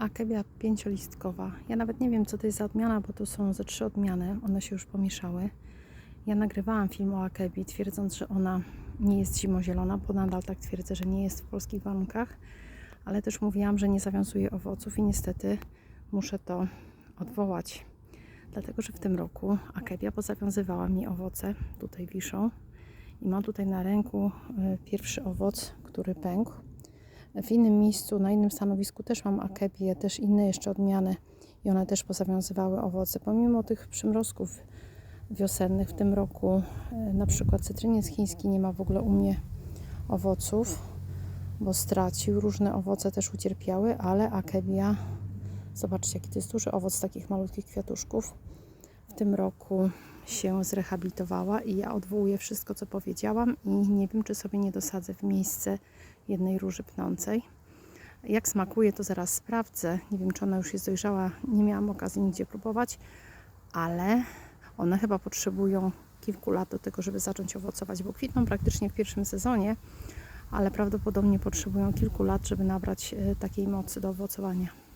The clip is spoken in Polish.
Akebia pięciolistkowa. Ja nawet nie wiem, co to jest za odmiana, bo tu są ze trzy odmiany. One się już pomieszały. Ja nagrywałam film o Akebii, twierdząc, że ona nie jest zimozielona, bo nadal tak twierdzę, że nie jest w polskich warunkach. Ale też mówiłam, że nie zawiązuje owoców i niestety muszę to odwołać. Dlatego, że w tym roku Akebia pozawiązywała mi owoce. Tutaj wiszą. I mam tutaj na ręku y, pierwszy owoc, który pękł. W innym miejscu, na innym stanowisku też mam akebię, też inne jeszcze odmiany i one też pozawiązywały owoce. Pomimo tych przymrozków wiosennych w tym roku, e, na przykład cytryniec chiński nie ma w ogóle u mnie owoców, bo stracił. Różne owoce też ucierpiały, ale akebia, zobaczcie jaki to jest duży owoc takich malutkich kwiatuszków, w tym roku się zrehabilitowała i ja odwołuję wszystko, co powiedziałam i nie wiem, czy sobie nie dosadzę w miejsce jednej róży pnącej. Jak smakuje, to zaraz sprawdzę. Nie wiem, czy ona już jest dojrzała. Nie miałam okazji nigdzie próbować, ale one chyba potrzebują kilku lat do tego, żeby zacząć owocować, bo kwitną praktycznie w pierwszym sezonie, ale prawdopodobnie potrzebują kilku lat, żeby nabrać e, takiej mocy do owocowania.